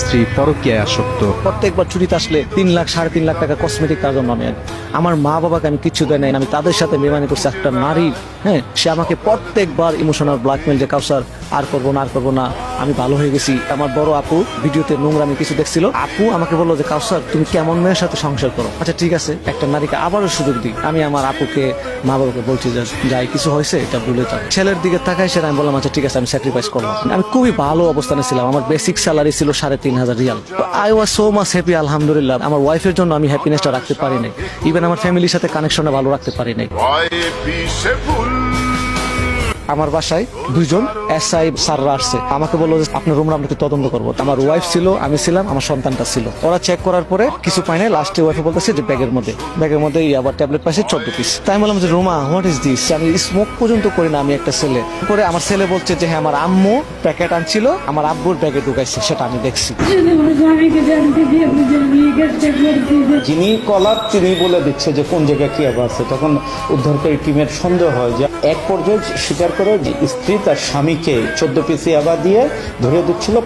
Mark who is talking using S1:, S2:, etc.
S1: স্ত্রী পরকীয় আসক্ত।
S2: প্রত্যেকবার ছুটিতে আসলে তিন লাখ, সাড়ে তিন লাখ টাকা কসমেটিক তার জন্য আমি আমার মা বাবাকে আমি কিছু দেয় নাই, আমি তাদের সাথে বেমানি করছি, একটা নারী হ্যাঁ সে আমাকে প্রত্যেকবার ইমোশনাল ব্ল্যাকমেল যে, কাউসার, আর করব না, আর করব না। আমি ভালো হয়ে গেছি। আমার বড় আপু ভিডিওতে নোংরা আমি কিছু দেখছিল। আপু আমাকে বলল যে, কাউসার, তুমি কেমন মেয়ের সাথে সংসার করো? আচ্ছা ঠিক আছে। একটা নারীকে আবারও সুযোগ দিই। আমি আমার আপুকে মা বাবাকে বলছি, যে, যাই, কিছু হয়েছে, এটা ভুলে যাও। ছেলের দিকে তাকাই সেটা আমি বললাম আচ্ছা ঠিক আছে, আমি স্যাক্রিফাইস করলাম আমি খুবই ভালো অবস্থানে ছিলাম। আমার বেসিক স্যালারি ছিল সাড়ে তিন হাজার riyal. I was so much happy আলহামদুলিল্লাহ। আমার ওয়াইফের জন্য আমি হ্যাপিনেসটা রাখতে পারি নাই। ইভেন আমার ফ্যামিলির সাথে কানেকশনটা ভালো রাখতে পারি নাই। আমার বাসায় দুইজন এসআই স্যাররা আসছে। আমাকে বলল যে, আপনার রুমরা আপনাকে তদন্ত করব। আমার ওয়াইফ ছিল, আমি ছিলাম, আমার সন্তানটা ছিল। ওরা চেক করার পরে কিছু পাই নাই। লাস্টে ওয়াইফে বলতেছে যে ব্যাগের মধ্যে ব্যাগের মধ্যে এই আবার ট্যাবলেট পাইছে, চোদ্দ পিস তাই বললাম যে, রুমা হোয়াট ইজ দিস আমি স্মোক পর্যন্ত করি না, আমি একটা ছেলে। পরে আমার ছেলে বলছে যে হ্যাঁ আমার আম্মু প্যাকেট আনছিল, আমার আব্বুর ব্যাগে ঢুকাইছে, সেটা আমি দেখছি।
S3: আমার
S4: যিনি কলার তিনি বলে দিচ্ছে যে, কোন জায়গায় কি আছে? তখন উদ্ধারকারী টিমের সন্দেহ হয় যে, এক পর্যায়ে স্বীকার করে স্ত্রী তার স্বামীকে চোদ্দ পিসি আবার দিয়ে ধরে দিচ্ছিল।